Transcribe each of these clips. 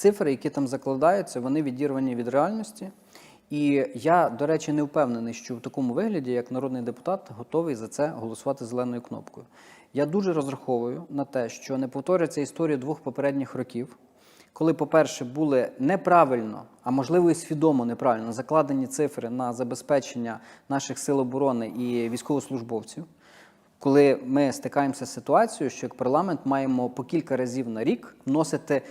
цифри, які там закладаються, вони відірвані від реальності. І я, до речі, не впевнений, що в такому вигляді, як народний депутат, готовий за це голосувати зеленою кнопкою. Я дуже розраховую на те, що не повториться історія двох попередніх років, коли, по-перше, були неправильно, а можливо і свідомо неправильно закладені цифри на забезпечення наших сил оборони і військовослужбовців. Коли ми стикаємося з ситуацією, що як парламент маємо по кілька разів на рік вносити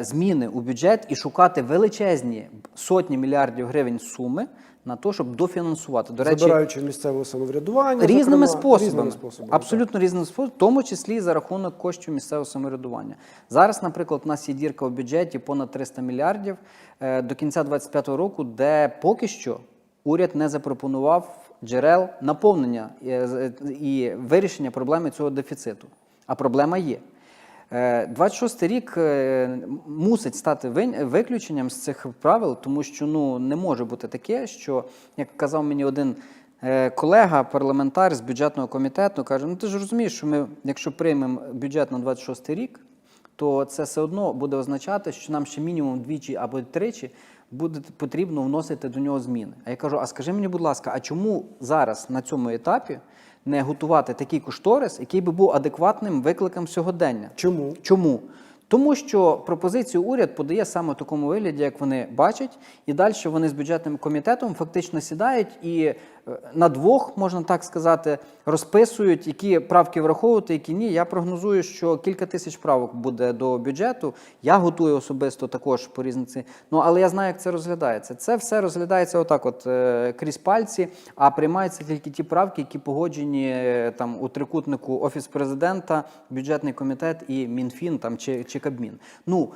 зміни у бюджет і шукати величезні сотні мільярдів гривень суми на те, щоб дофінансувати. До речі, Забираючи місцеве самоврядування різними зокрема, способами, різними способами. абсолютно різними способами, в тому числі за рахунок коштів місцевого самоврядування. Зараз, наприклад, у нас є дірка у бюджеті понад 300 мільярдів е, до кінця 2025 року, де поки що уряд не запропонував джерел наповнення е, і вирішення проблеми цього дефіциту. А проблема є. Е, 26 рік е, мусить стати виключенням з цих правил, тому що ну не може бути таке, що як казав мені один е, колега, парламентар з бюджетного комітету, каже: Ну ти ж розумієш, що ми, якщо приймемо бюджет на 26 рік, то це все одно буде означати, що нам ще мінімум двічі або тричі буде потрібно вносити до нього зміни. А я кажу: а скажи мені, будь ласка, а чому зараз на цьому етапі не готувати такий кошторис, який би був адекватним викликам сьогодення? Чому? Чому? Тому що пропозицію уряд подає саме в такому вигляді, як вони бачать, і далі вони з бюджетним комітетом фактично сідають і е, на двох, можна так сказати, розписують, які правки враховувати, які ні. Я прогнозую, що кілька тисяч правок буде до бюджету. Я готую особисто також по різниці. Ну але я знаю, як це розглядається. Це все розглядається отак, от е, крізь пальці, а приймаються тільки ті правки, які погоджені е, там у трикутнику офіс президента, бюджетний комітет і Мінфін там чи, чи Кабмін. Ну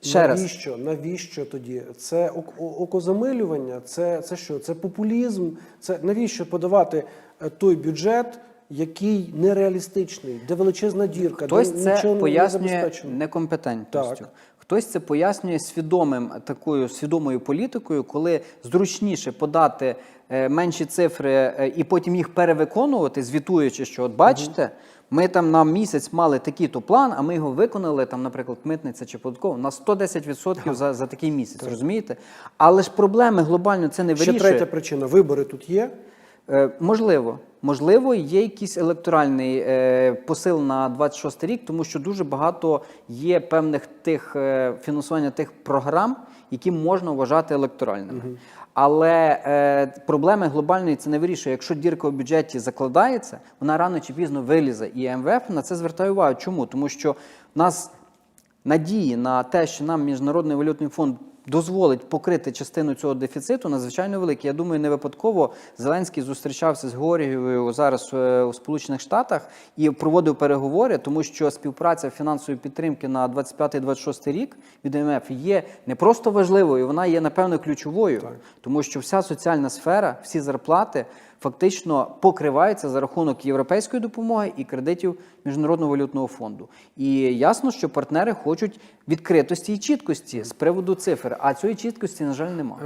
ще раз. навіщо? Навіщо тоді? Це окозамилювання, це, це що? Це популізм. Це навіщо подавати е, той бюджет, який нереалістичний, де величезна дірка, Хтось де це нічого не пояснює забезпечено. некомпетентністю. Так. Хтось це пояснює свідомим такою свідомою політикою, коли зручніше подати е, менші цифри е, і потім їх перевиконувати, звітуючи, що от бачите, ми там на місяць мали такий-то план, а ми його виконали, там, наприклад, митниця чи податково, на 110% за, за такий місяць, розумієте? Але ж проблеми глобально це не Ще третя причина. Вибори тут є. Е, Можливо, можливо, є якийсь електоральний е, посил на 26 рік, тому що дуже багато є певних тих е, фінансування тих програм, які можна вважати електоральними. Але е, проблеми глобальної це не вирішує. Якщо дірка у бюджеті закладається, вона рано чи пізно вилізе. І МВФ на це звертає увагу. Чому? Тому що в нас надії на те, що нам Міжнародний валютний фонд дозволить покрити частину цього дефіциту, надзвичайно великий. Я думаю, не випадково Зеленський зустрічався з Георгією зараз е, у Сполучених Штатах і проводив переговори, тому що співпраця фінансової підтримки на 25-26 рік від МФ є не просто важливою, вона є напевно ключовою, тому що вся соціальна сфера, всі зарплати фактично покривається за рахунок європейської допомоги і кредитів Міжнародного валютного фонду. І ясно, що партнери хочуть відкритості і чіткості з приводу цифр, а цієї чіткості, на жаль, немає.